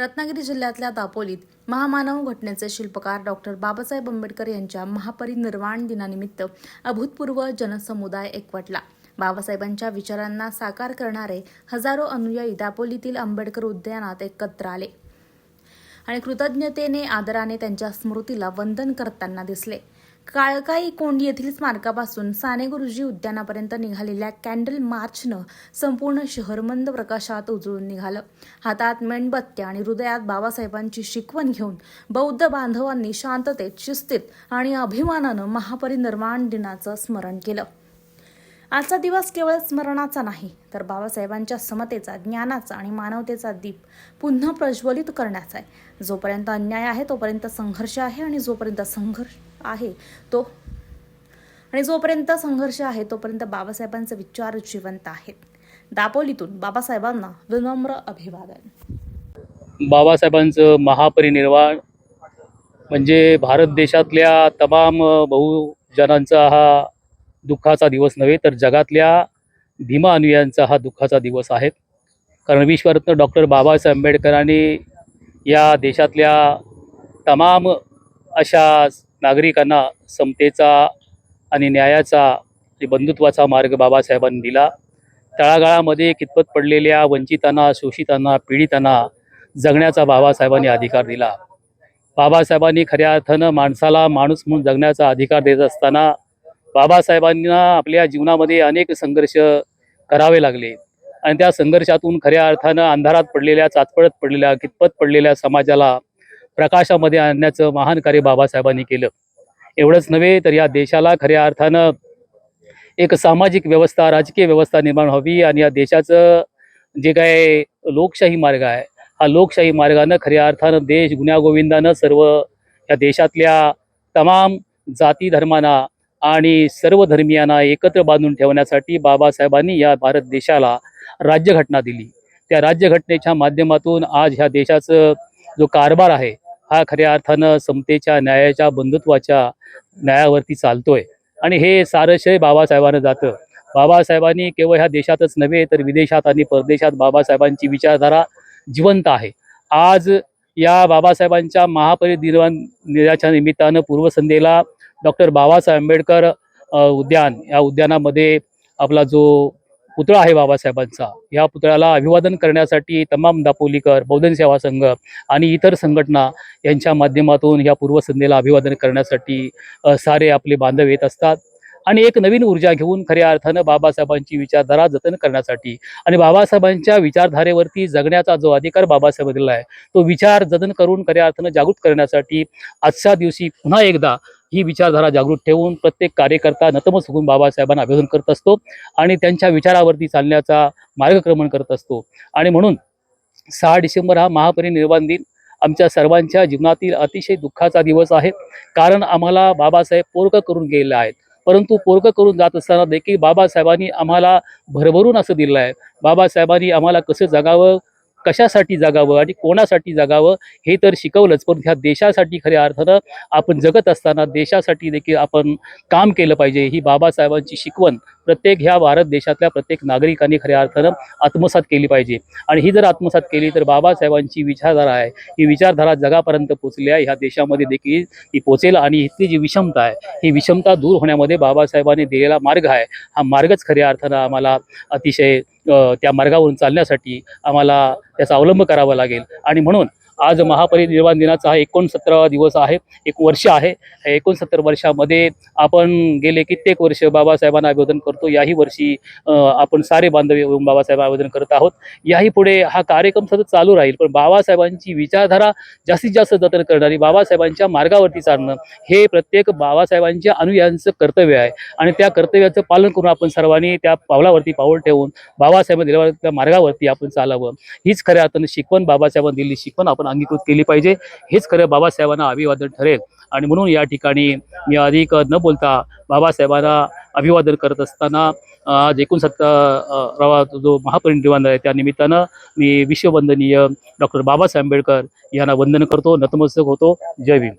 रत्नागिरी जिल्ह्यातल्या दापोलीत महामानव घटनेचे शिल्पकार डॉक्टर बाबासाहेब आंबेडकर यांच्या महापरिनिर्वाण दिनानिमित्त अभूतपूर्व जनसमुदाय एकवटला. बाबासाहेबांच्या विचारांना साकार करणारे हजारो अनुयायी दापोलीतील आंबेडकर उद्यानात एकत्र आले. आणि कृतज्ञतेने आदराने त्यांच्या स्मृतीला वंदन करताना दिसले. काळकाई कोंड येथील स्मारकापासून साने गुरुजी उद्यानापर्यंत निघालेल्या कॅन्डल मार्चनं संपूर्ण शहर मंद प्रकाशात उजळून निघालं. हातात मेणबत्त्या आणि हृदयात बाबासाहेबांची शिकवण घेऊन बौद्ध बांधवांनी शांततेत शिस्तीत आणि अभिमानानं महापरिनिर्वाण दिनाचं स्मरण केलं. आजचा दिवस केवळ स्मरणाचा नाही तर बाबासाहेबांच्या समतेचा ज्ञानाचा आणि मानवतेचा दीप पुन्हा प्रज्वलित करण्याचा आहे. जोपर्यंत अन्याय आहे तोपर्यंत संघर्ष आहे आणि जोपर्यंत संघर्ष आहे. तो आणि जोपर्यंत संघर्ष आहे तोपर्यंत बाबासाहेबांचे विचार जिवंत आहेत. दापोलीतून बाबासाहेबांना विनम्र अभिवादन. बाबासाहेबांचं महापरिनिर्वाण म्हणजे भारत देशातल्या तमाम बहुजनांचा हा दुःखाचा दिवस नव्हे तर जगातल्या भीमा अनुयांचा हा दुःखाचा दिवस आहे. कारण विश्वरत्न डॉक्टर बाबासाहेब आंबेडकरांनी या देशातल्या तमाम अशा नागरिकांना समतेचा आणि न्यायाचा बंधुत्वाचा मार्ग बाबासाहेबांनी दिला. तळागाळामध्ये कितपत पडलेल्या वंचितांना शोषितांना पीडितांना जगण्याचा बाबासाहेबांनी अधिकार दिला. बाबासाहेबांनी खऱ्या अर्थानं माणसाला माणूस म्हणून जगण्याचा अधिकार देत असताना बाबासाहेबांना आपल्या जीवनामध्ये अनेक संघर्ष करावे लागले. आणि त्या संघर्षातून खऱ्या अर्थानं अंधारात पडलेल्या चाचपडत पडलेल्या कितपत पडलेल्या समाजाला प्रकाशामध्ये आणण्याचं महान कार्य बाबासाहेबांनी केलं. एवढंच नव्हे तर या देशाला खऱ्या अर्थानं एक सामाजिक व्यवस्था राजकीय व्यवस्था निर्माण व्हावी आणि या देशाचं जे काय लोकशाही मार्ग आहे हा लोकशाही मार्गानं खऱ्या अर्थानं देश गुण्यागोविंदानं सर्व या देशातल्या तमाम जाती धर्मांना आणि सर्व धर्मियांना एकत्र बांधून ठेवण्यासाठी बाबासाहेबांनी या भारत देशाला राज्यघटना दिली. त्या राज्यघटनेच्या माध्यमातून आज ह्या देशाचं जो कारभार आहे हा खऱ्या अर्थानं समतेच्या न्यायाच्या बंधुत्वाच्या न्यायावरती चालतोय. आणि हे सारं बाबासाहेबांना जातं. बाबासाहेबांनी केवळ ह्या देशातच नव्हे तर विदेशात आणि परदेशात बाबासाहेबांची विचारधारा जिवंत आहे. आज या बाबासाहेबांच्या महापरिनिर्वाण दिनाच्या निमित्तानं पूर्वसंध्येला डॉक्टर बाबासाहेब आंबेडकर उद्यान या उद्यानामध्ये आपला जो पुतळा आहे बाबासाहेबांचा. या पुतळ्याला अभिवादन करण्यासाठी तमाम दापोलीकर बौद्धन सेवा संघ आणि इतर संघटना यांच्या माध्यमातून या पूर्वसंध्येला अभिवादन करण्यासाठी सारे आपले बांधव येत असतात. आणि एक नवीन ऊर्जा घेऊन खऱ्या अर्थानं बाबासाहेबांची विचारधारा जतन करण्यासाठी आणि बाबासाहेबांच्या विचारधारेवरती जगण्याचा जो अधिकार बाबासाहेब दिला आहे तो विचार जतन करून खऱ्या अर्थानं जागृत करण्यासाठी आजच्या दिवशी पुन्हा एकदा ही विचारधारा जागृत ठेवून प्रत्येक कार्यकर्ता नतमस होऊन बाबासाहेबांना अभिवादन करत असतो आणि त्यांच्या विचारावरती चालण्याचा मार्गक्रमण करत असतो. आणि म्हणून सहा डिसेंबर हा महापरिनिर्वाण दिन आमच्या सर्वांच्या जीवनातील अतिशय दुःखाचा दिवस आहे. कारण आम्हाला बाबासाहेब पोरकं करून गेलेले आहेत. परंतु पोरकं करून जात असताना देखील बाबासाहेबांनी आम्हाला भरभरून असं दिलं आहे. बाबासाहेबांनी आम्हाला कसं जगावं कशासाठी जगावं आणि कोणासाठी जगावं हे तर शिकवलंच. पण ह्या देशासाठी खऱ्या अर्थानं आपण जगत असताना देशासाठी देखील आपण काम केलं पाहिजे. ही बाबासाहेबांची शिकवण प्रत्येक ह्या भारत देशातल्या प्रत्येक नागरिकांनी खऱ्या अर्थानं आत्मसात केली पाहिजे. आणि ही जर आत्मसात केली तर बाबासाहेबांची विचारधारा आहे. ही विचारधारा जगापर्यंत पोचली आहे. ह्या देशामध्ये देखील ती पोचेल आणि इथली जी विषमता आहे ही विषमता दूर होण्यामध्ये बाबासाहेबांनी दिलेला मार्ग आहे. हा मार्गच खऱ्या अर्थानं आम्हाला अतिशय त्या मार्गावरून चालण्यासाठी आम्हाला त्याचा अवलंब करावा लागेल. आणि म्हणून आज महापरिनिर्वाण दिनाचा हा एकोणसत्तरावा दिवस आहे एक वर्ष आहे. एकोणसत्तर वर्षामध्ये आपण गेले कित्येक वर्ष बाबासाहेबांना अभिवादन करतो. याही वर्षी आपण सारे बांधव येऊन बाबासाहेब अभिवादन करत आहोत. याही पुढे हा कार्यक्रम सतत चालू राहील पण बाबासाहेबांची विचारधारा जास्तीत जास्त जतन करणारी बाबासाहेबांच्या मार्गावरती चालणं हे प्रत्येक बाबासाहेबांच्या अनुयायांचं कर्तव्य आहे. आणि त्या कर्तव्याचं पालन करून आपण सर्वांनी त्या पावलावरती पाऊल ठेवून बाबासाहेब दिलेल्या त्या मार्गावरती आपण चालावं. हीच खऱ्या अर्थानं शिकवण बाबासाहेबांनी दिलेली शिकवण आपण अंगीकृत केली पाहिजे. हेच खरं बाबासाहेबांना अभिवादन ठरेल. आणि म्हणून या ठिकाणी मी अधिक न बोलता बाबासाहेबांना अभिवादन करत असताना आज एकोणसत्तर रवा जो महापरिनिर्वाण आहे त्या निमित्तानं मी विश्ववंदनीय डॉक्टर बाबासाहेब आंबेडकर यांना वंदन करतो नतमस्तक होतो. जय भीम.